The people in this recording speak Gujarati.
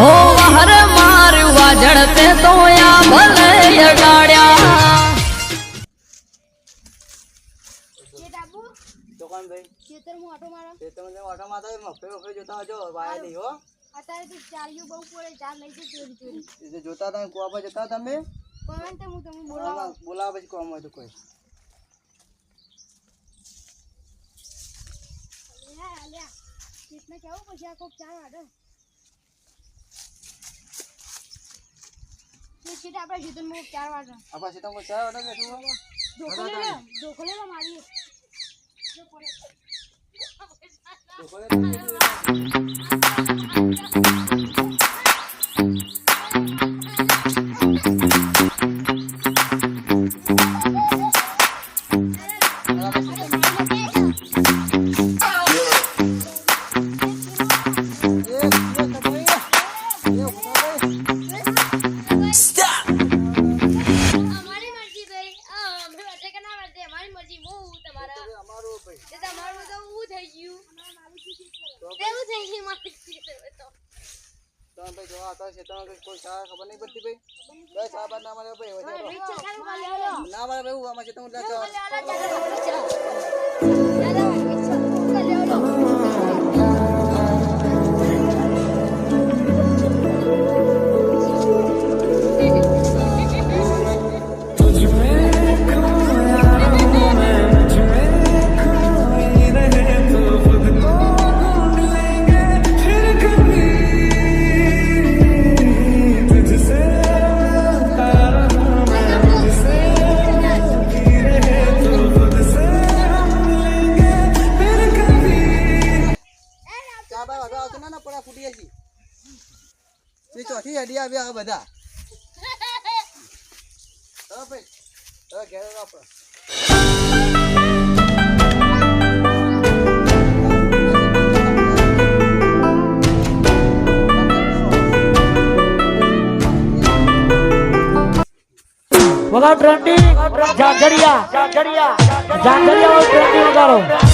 હો હર માર્યું વાજળ તે તો આ ભલે અડાડ્યા શેઠ આબુ દુકાન ભાઈ ખેતરમાં ઓટો મારો તે તમે જેમ ઓટો મારતા હોય મફે મફે જોતા હજો વાયા નહીં હો અત્યારે તો ચાલ્યું બહુ પડે ચાર લઈ જઈ ચોરી ચોરી એ જે જોતા તમે કુવા પર જતા તમે પણ તે હું તમને બોલાવા બોલાવા બોલાવા પછી કોમ હોય તો કોઈ લ્યા લ્યા શેઠને કેવું પછી આ કોક ચા વાડે શેઠ આપણે જીતન મુ ચાર વાડે આ પછી તમે ચા ઓર્ડર કે શું ધોકો લે લે ધોકો લે લે ના વટે અમારી મરજી હું તમારા તે તમારું તો હું થઈ ગયું. તેવું થઈ ગયું મારી તો. તમે ભાઈ જોવા હતા છે તમે કોઈ ચા ખબર નહીં પડતી ભાઈ. બે ચા બાદ ના મળે ભાઈ વધારે ના મળે ભાઈ આમાં છે તમે બા બધા આવતો ના પડા ફૂટી જશે તે ચોથી હડી આવ્યા આ બધા. હા, ભાઈ. હવે ઘેર આપણે. વગાડ ટ્રેન્ડિંગ જાગરિયા જાગરિયા જાગરિયા વગાડો.